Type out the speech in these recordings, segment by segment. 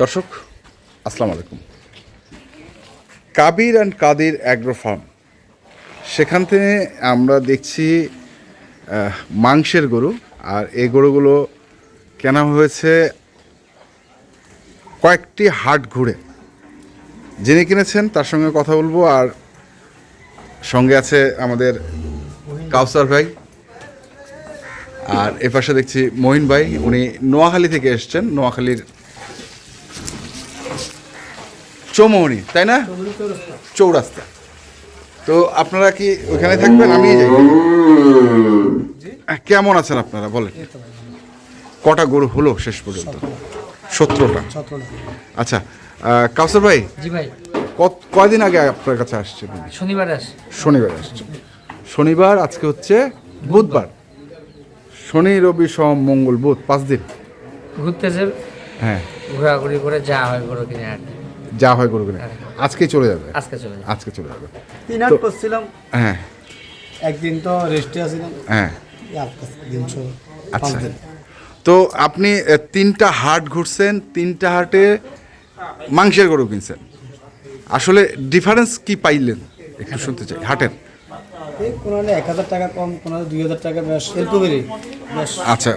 দর্শক, আসসালামু আলাইকুম। Kabir and Kadir agro farm. সেখান থেকে আমরা দেখছি মাংসের গরু। আর এই গরুগুলো কেনা হয়েছে কয়েকটি হাট ঘুরে। যিনি কিনেছেন, তার সঙ্গে কথা বলব। আর সঙ্গে আছে আমাদের কাউসার ভাই। আর এ পাশে দেখছি মহিন ভাই উনি নোয়াখালী থেকে এসছেন নোয়াখালীর চৌমোহনী তাই না? চৌরাস্তা। তো আপনারা কি ওখানে থাকবেন? আমি যাই কেমন আছেন আপনারা? বলেন। কটা গরু হলো শেষ পর্যন্ত? সতেরোটা? আচ্ছা কাউসার ভাই কয়দিন আগে আপনার কাছে আসছে শনিবার আস শনিবার আসছে শনিবার আজকে হচ্ছে বুধবার। শনি রবি সোম মঙ্গল বুধ পাঁচ দিন। ঘুরতেছে হ্যাঁ। ঘোরাঘুরি করে যা হয় গরু কিনে যা হয় করবে না আজকেই চলে যাবে। আজকে চলে যাই। আজকে চলে যাবে। তিন হাট করছিলাম। হ্যাঁ। একদিন তো রেস্টে আছিলাম। হ্যাঁ। আজকে পাঁচ আচ্ছা। তো আপনি তিনটা হাট ঘুরছেন তিনটা হাটে মাংসের গরু কিনছেন। আসলে ডিফারেন্স কি পাইলেন? একটু শুনতে চাই হাটের। কোনো এক হাজার টাকা কম কোনো দুই হাজার টাকা বেশ আচ্ছা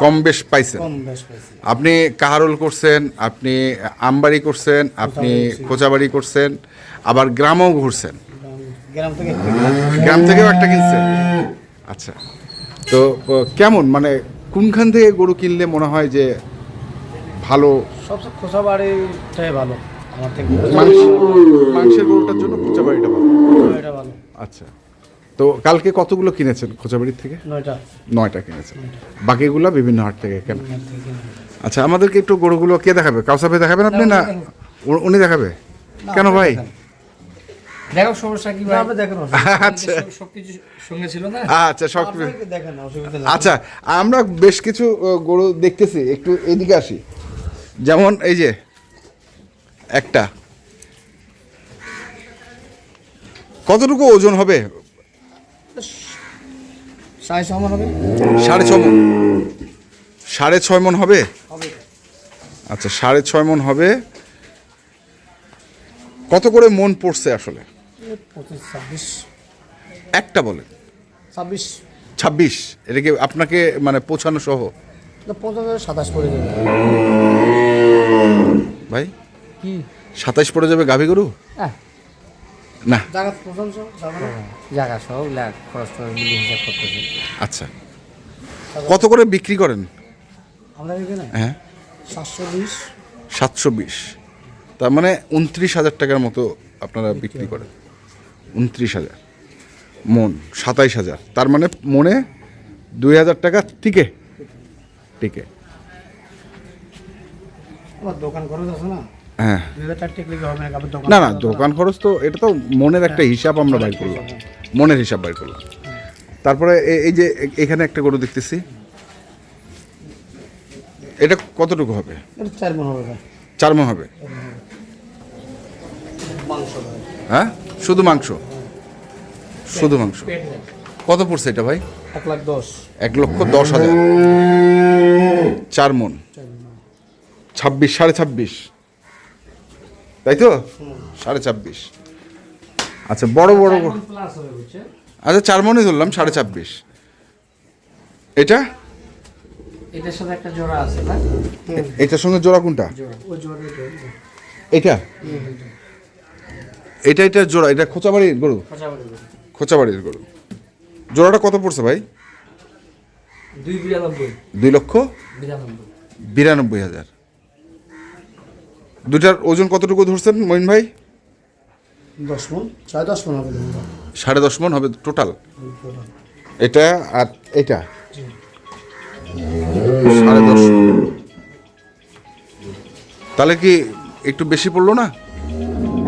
কম বেশ পাইছেন। আপনি কাহারোল করছেন আপনি আমবাড়ি করছেন আপনি খোঁচাবাড়ি করছেন আবার গ্রামও ঘুরছেন। গ্রাম থেকেও একটা কিনছেন? আচ্ছা তো কেমন? মানে কোনখান থেকে গরু কিনলে মনে হয় যে ভালো? সবচেয়ে খোসা বাড়িটাই ভালো। আমার থেকে মাংসের গরুটার জন্য খোঁচাবাড়িটা ভালো। আচ্ছা। তো কালকে কতগুলো কিনেছেন খোঁচাবাড়ির থেকে? নয়টা। নয়টা কিনেছেন। বাকিগুলো বিভিন্ন হাট থেকে কেন। আচ্ছা আমাদেরকে একটু গরুগুলো কে দেখাবে? কাউসা ভাই দেখাবেন আপনি না উনি দেখাবে? কেন ভাই? দেখো সমস্যা কি ভাই? আচ্ছা। সবকিছু সঙ্গে ছিল না? আচ্ছা সব দেখেন অসুবিধা আচ্ছা আমরা বেশ কিছু গরু দেখতেছি। একটু এদিকে আসি। যেমন এই যে একটা। কতটুকু ওজন হবে? সাড়ে সমান হবে। সাড়ে ছ মন? সাড়ে ছয় মন হবে? আচ্ছা সাড়ে ছয় মন হবে। কত করে মন পড়ছে আসলে? ছাব্বিশ। একটা বলেন ছাব্বিশ। ছাব্বিশ? এটা কি আপনাকে মানে পৌঁছানো সহ? সাতাশ পড়ে যাবে। ভাই? কি? সাতাইশ পড়ে যাবে গাভী গরু? আহ, না। জায়গা জায়গা সব খরচ হিসাব করতেছে। আচ্ছা। কত করে বিক্রি করেন? আমরা এখানে হ্যাঁ। সাতশো বিশ। সাতশো বিশ। তার মানে উনত্রিশ হাজার টাকার মতো আপনারা বিক্রি করেন। উনত্রিশ হাজার। মন সাতাইশ হাজার। তার মানে মনে দুই হাজার টাকা টিকে টিকে। আমার দোকান খরচ আছে না। হ্যাঁ। না না দোকান খরচ তো এটা তো মনের একটা হিসাব আমরা বাইর করলাম। মনের হিসাব বাইর করলাম। তারপরে এ- এই যে এখানে একটা গরু দেখতেছি। এটা কতটুকু হবে? চার মন হবে চার মন হবে? হ্যাঁ? শুধু মাংস? শুধু মাংস? কত পড়ছে এটা ভাই? এক লাখ দশ। এক লক্ষ দশ হাজার। চার মন। ছাব্বিশ সাড়ে ছাব্বিশ। তাই তো? সাড়ে ছাব্বিশ। আচ্ছা বড় বড় আচ্ছা চার মনই ধরলাম সাড়ে ছাব্বিশ। এটা? এটার সাথে একটা জোড়া আছে না? এটার সঙ্গে জোড়া কোনটা? এটা এটা। এটা? জোড়া এটা খোঁচাবাড়ির গরু? খোঁচাবাড়ি গরু। খোঁচাবাড়ির গরু। জোড়াটা কত পড়ছে ভাই? দুই লক্ষ? বিরানব্বই হাজার। দুটার ওজন কতটুকু ধরছেন মইন ভাই? দশ মন ছয় দশ মন হবে সাড়ে দশ মন হবে টোটাল? এটা আর এটা? সাড়ে দশ তাহলে কি একটু বেশি পড়ল না?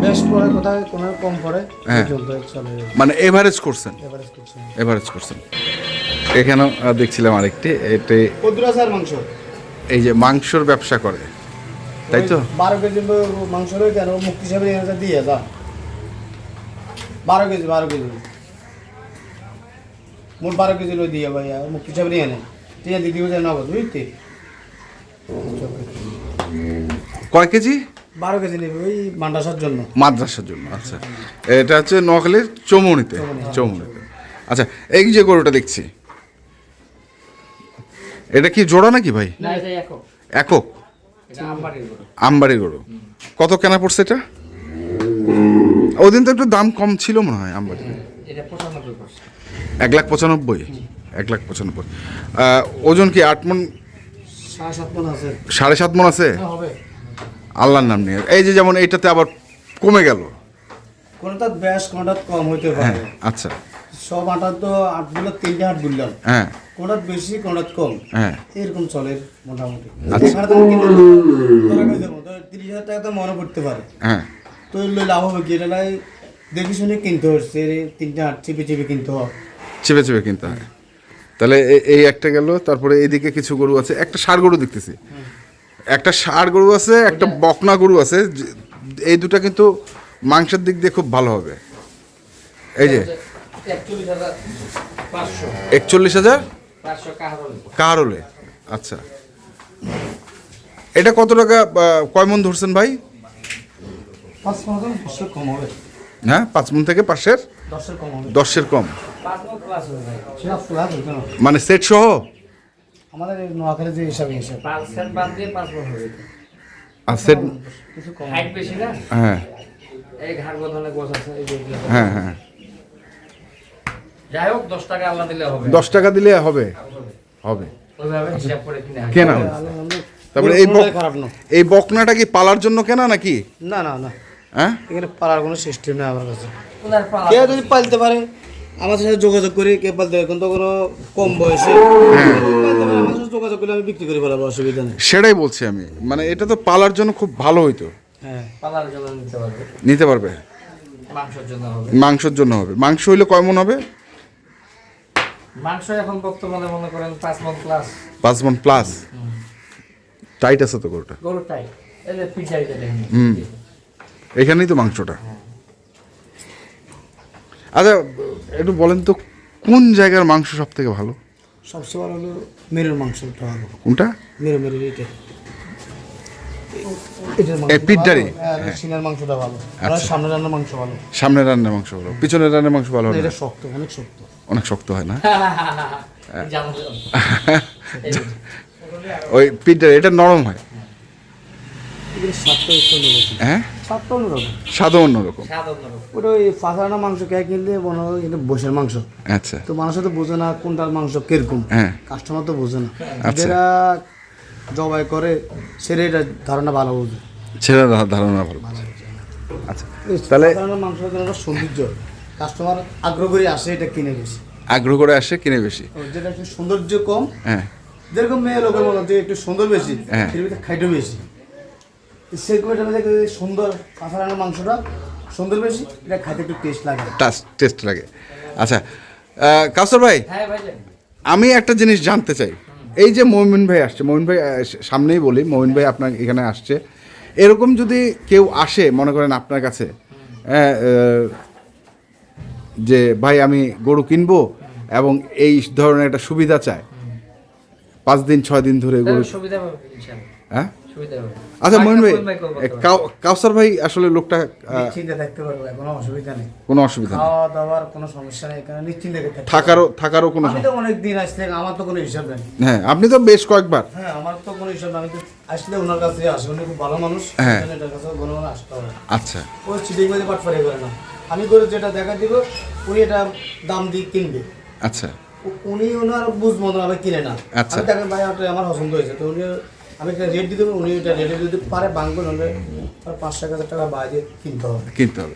বেশ পরে কোথায় কোনো কম পড়ে হ্যাঁ। মানে এভারেজ করছেন? এভারেজ করছেন। এখানেও দেখছিলাম আরেকটি মাংস। এই যে মাংসর ব্যবসা করে। তাই তো? বারো কেজি মাংস রয়ে কেন মুক্তি হিসাবে নিয়ে যা দিয়ে যা। বারো কেজি বারো কেজি। মোট বারো কেজি লই দিয়ে ভাই মুক্তি হিসাবে নিয়ে নেয় ঠিক আছে দিদি নগদ বুঝতে কয় কেজি? বারো কেজি নেবে ওই মান্ডাসার জন্য। মাদ্রাসার জন্য আচ্ছা। এটা হচ্ছে নোয়াখালীর চৌমনিতে চৌমনিতে। আচ্ছা এই যে গরুটা দেখছি এটা কি জোড়া নাকি ভাই? না এটা একক। আমবাড়ি গরু। কত কেনা পড়ছে এটা? ওদিন তো একটু দাম কম ছিল মনে হয় আমবাড়ি পার্সেন্ট এক লাখ পঁচানব্বই? এক লাখ পঁচানব্বই। ওজন কি আট মন? সাড়ে সাত মন আছে। হ্যাঁ, আল্লাহর নাম নিয়ে। এই যে যেমন এইটাতে আবার কমে গেল। কোনটা বেশ কোনটা কম হইতে হ্যাঁ পারে আচ্ছা। সব আটার তো আটগুলো তিনটে হাট গুললাম হ্যাঁ। কোনটা বেশি কোনটা কম। হ্যাঁ। এরকম চলে মোটামুটি। আচ্ছা। তিরিশ হাজার টাকা তো মনে পড়তে পারে। হ্যাঁ। তো লই লাভ হবে কি? এটা দেখে শুনে কিনতে হচ্ছে এর তিনটে হাট চিপে চিপে কিনতে হবে। চেপে চেপে কিনতে হয়। তাহলে এই একটা গেল তারপরে এইদিকে কিছু গরু আছে। একটা ষাড় গরু দেখতেছি। একটা ষাড় গরু আছে একটা বকনা গরু আছে। যে- এই দুটো কিন্তু মাংসের দিক দিয়ে খুব ভালো হবে। এই যে একচল্লিশ হাজার? কাহারল কারলে। আচ্ছা। এটা কত টাকা কয় মন ধরছেন ভাই? হ্যাঁ পাঁচ মন থেকে পাশের দশের কম মন প্লাস হবে ভাই। সেটা মানে সহ? আমাদের নোয়াখালী যে হিসাবে হিসাব। বাদ দিয়ে পাঁচ মন হবে। আর সেট কিছু কম বেশি না? হ্যাঁ। এই ঘাড় বোধনের গোছ আছে এই হ্যাঁ হ্যাঁ। যাই হোক দশ টাকা আল্লাহ দিলে হবে। দশ টাকা দিলে হবে? কিনে তারপরে এই বক- খারাপ এই বকনাটা কি পালার জন্য কেনা নাকি? না না না। হ্যাঁ? এখানে পালার কোনো সিস্টেম নেই আমার কাছে। কেউ যদি পালতে পারে আমার সাথে যোগাযোগ করি কে পালতে পারে কিন্তু কোনো কম বয়সে সাথে যোগাযোগ করলে আমি বিক্রি করে ফেলাবো অসুবিধা নেই। সেটাই বলছি আমি। মানে এটা তো পালার জন্য খুব ভালো হইতো। হ্যাঁ। পালার জন্য নিতে পারবে। নিতে পারবে? মাংসের জন্য হবে। মাংসের জন্য হবে। মাংস হইলে কয় মন হবে? মাংস এখন বর্তমানে মনে করেন পাঁচ মন প্লাস পাঁচ মন প্লাস টাইট আছে তো গরুটা? গরুটাই এই যে পিঠাইটা দেখেন। হুম। এখানেই তো মাংসটা? আচ্ছা একটু বলেন তো কোন জায়গার মাংস সব থেকে ভালো? সবচেয়ে ভালো হলো মেরুর মাংসটা ভালো। কোনটা? মেরু মেরু এটা সিনার মাংসটা ভালো। আচ্ছা। সামনে রান্নার মাংস ভালো। সামনের রান্নার মাংস ভালো। পিছনের রান্নার মাংস ভালো এটা শক্ত অনেক শক্ত। অনেক শক্ত হয় না? ওই এটা নরম হয়? হ্যাঁ। স্বাদ অন্যরকম। ওটা ওই ফাঁসানো মাংস কে কিনলে মনে হয় এটা বসের মাংস। আচ্ছা। তো মানুষ তো বোঝে না কোনটার মাংস কীরকম। হ্যাঁ। কাস্টমার তো বোঝে না। আচ্ছা। জবাই করে সেটা এটা ধারণা ভালো বোঝে। ছেলে ধারণা ভালো আচ্ছা তাহলে যেন একটা সৌন্দর্য। কাস্টমার আগ্রহ করে আসে এটা কিনে বেশি। আগ্রহ করে আসে কিনে বেশি। যেটা একটু সৌন্দর্য কম হ্যাঁ। যেরকম মেয়ে লোকের মতো যে একটু সুন্দর বেশি হ্যাঁ। এর ভিতরে খাইটও বেশি। সেরকম এটা দেখে সুন্দর কাঁচা মাংসটা সুন্দর বেশি এটা খাইতে একটু টেস্ট লাগে। টাস্ট টেস্ট লাগে। আচ্ছা কাউসার ভাই হ্যাঁ ভাইজান। আমি একটা জিনিস জানতে চাই। এই যে মমিন ভাই আসছে মমিন ভাই সামনেই বলি মমিন ভাই আপনার এখানে আসছে। এরকম যদি কেউ আসে মনে করেন আপনার কাছে হ্যাঁ, যে ভাই আমি গরু কিনবো এবং এই ধরনের একটা সুবিধা চায় পাঁচ দিন ছয় দিন ধরে গরু সুবিধা হ্যাঁ? সুবিধা আচ্ছা মহিন ভাই কাউসার ভাই আসলে লোকটা নিশ্চিন্তে থাকতে পারব কোনো অসুবিধা নেই। কোনো অসুবিধা নেই। খাওয়া দাওয়ার কোনো সমস্যা নেই এখানে নিশ্চিন্তে থাকতে থাকারও থাকারও কোনো আমি তো অনেক দিন আসলে আমার তো কোনো হিসাব নেই। হ্যাঁ আপনি তো বেশ কয়েকবার। হ্যাঁ আমার তো কোনো হিসাব নেই আমি তো আসলে ওনার কাছে আসি উনি খুব ভালো মানুষ হ্যাঁ। এটার কাছে কোনো মানুষ আসতে হবে আচ্ছা। ও চিটিং বাজে পাটফারি করে না। আমি করে যেটা দেখা দিব উনি এটা দাম দিয়ে কিনবে। আচ্ছা। উনি ওনার বুঝ মতন আমি কিনে না। আচ্ছা। আমি দেখেন ভাই আমার পছন্দ হয়েছে তো উনি আমি একটা রেট দিতে উনি এটা রেটে যদি পারে বাংবে নাহলে আর পাঁচশো এক হাজার টাকা বাইরে কিনতে হবে। কিনতে হবে।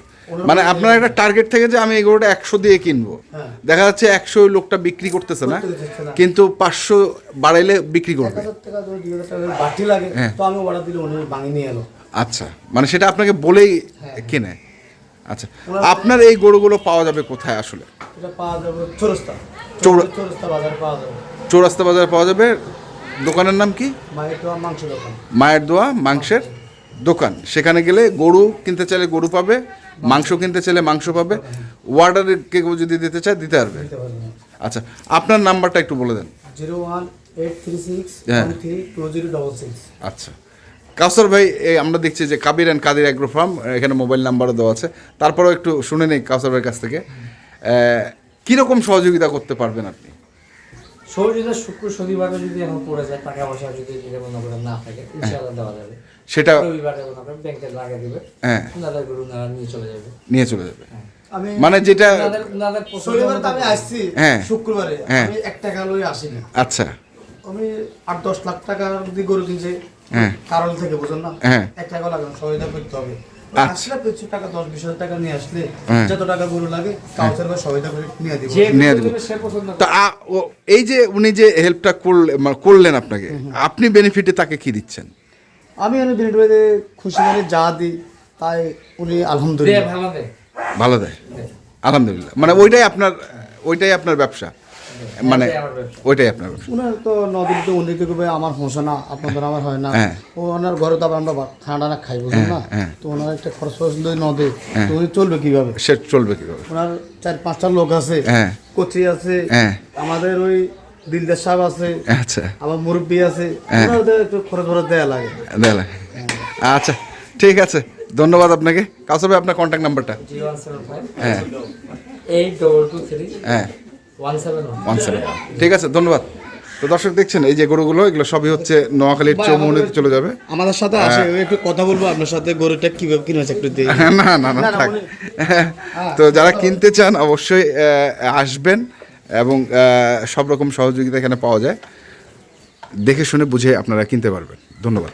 মানে আপনার একটা টার্গেট থেকে যে আমি এই গরুটা একশো দিয়ে কিনবো। হ্যাঁ। দেখা যাচ্ছে একশো লোকটা বিক্রি করতেছে না। কিন্তু পাঁচশো বাড়াইলে বিক্রি করবে। বাড়তি লাগে হ্যাঁ। তো আমি অর্ডার দিলে উনি ভাঙি নিয়ে এলো। আচ্ছা মানে সেটা আপনাকে বলেই কিনে। আচ্ছা আপনার এই গরুগুলো পাওয়া যাবে কোথায় আসলে? এটা পাওয়া যাবে চৌরস্তা। পাওয়া যাবে। চৌরাস্তা বাজারে পাওয়া যাবে দোকানের নাম কি? মায়ের দোয়া মাংসের দোকান। সেখানে গেলে গরু কিনতে চাইলে গরু পাবে মাংস। কিনতে চাইলে মাংস পাবে। ওয়ার্ডার কেউ যদি দিতে চায় দিতে পারবে। আচ্ছা আপনার নাম্বারটা একটু বলে দেন। Zero one eight three six হ্যাঁ। Three two zero double six. আচ্ছা। কাউসার ভাই এই আমরা দেখছি যে Kabir and Kadir agro farm এখানে মোবাইল নাম্বারও দেওয়া আছে। তারপরেও একটু শুনে নেই কাউসার ভাইয়ের কাছ থেকে। কীরকম সহযোগিতা করতে পারবেন আপনি? সহযোগিতা শুক্র শনিবারে যদি এখন পড়ে যায় টাকা পয়সা যদি মনে করেন না থাকে ইনশাআল্লাহ দেওয়া যাবে। সেটা রবিবারে মনে করেন ব্যাংকে লাগিয়ে দিবে। হ্যাঁ। গরু নিয়ে চলে যাবে। নিয়ে চলে যাবে। মানে যেটা শনিবার তো আমি আসছি হ্যাঁ। শুক্রবারে। হ্যাঁ। আমি এক টাকা লই আসিনি। আচ্ছা। আমি আট দশ লাখ টাকা দিয়ে গরু কিনছে হ্যাঁ। কারণ থেকে বুঝুন না। হ্যাঁ। এক টাকা লাগে না, সহায়তা করতে হবে। আসলে কিছু টাকা দশ বিশ হাজার টাকা নিয়ে আসলে। যত টাকা গরু লাগে কাউন্সিল করে সহায়তা করে নিয়ে দিব। নিয়ে গরু দিবে। নেবে সে পছন্দ তা ও- এই যে উনি যে হেল্পটা করলে- করলেন আপনাকে আপনি বেনিফিটে তাকে কি দিচ্ছেন? আমি বিনিট খুশি মানে যা দিই তাই উনি আলহামদুলিল্লাহ। ভালো দেয়। ভালো দেয়। আলহামদুলিল্লাহ। মানে ওইটাই আপনার ওইটাই আপনার ব্যবসা? মানে ওইটাই আপনার উনার তো নদীর তো উনি কি করবে? আমার সমস্যা না আপনাদের আমার হয় না। হ্যাঁ। ও ওনার ঘরে তো আবার আমরা খানা টানা খাই বুঝুন না? হ্যাঁ। তো ওনার একটা খরচ ফরচ যদি নদী। তো উনি চলবে কীভাবে? সে চলবে কীভাবে? ওনার চার পাঁচটা লোক আছে হ্যাঁ। কচি আছে হ্যাঁ। আমাদের ওই দিলদার সাহেব আছে আচ্ছা। আমার মুরব্বী আছে। হ্যাঁ। ওনাদের একটু খরচ ফরচ দেয়া লাগে। দেখ আচ্ছা ঠিক আছে। ধন্যবাদ আপনাকে। ভাই আপনার কন্ট্যাক্ট নাম্বারটা জিরো ওয়ান সেভেন ফাইভ হ্যাঁ। এইট ডবল টু থ্রি হ্যাঁ। ঠিক আছে ধন্যবাদ। তো দর্শক দেখছেন এই যে গরুগুলো এগুলো সবই হচ্ছে নোয়াখালীর চৌমুহনীতে চলে যাবে। আমাদের সাথে আসে ওই একটু কথা বলব আপনার সাথে গরুটা কীভাবে কিনেছে একটু দিয়ে না না না থাক। তো যারা কিনতে চান অবশ্যই আসবেন এবং সব রকম সহযোগিতা এখানে পাওয়া যায়। দেখে শুনে বুঝে আপনারা কিনতে পারবেন। ধন্যবাদ।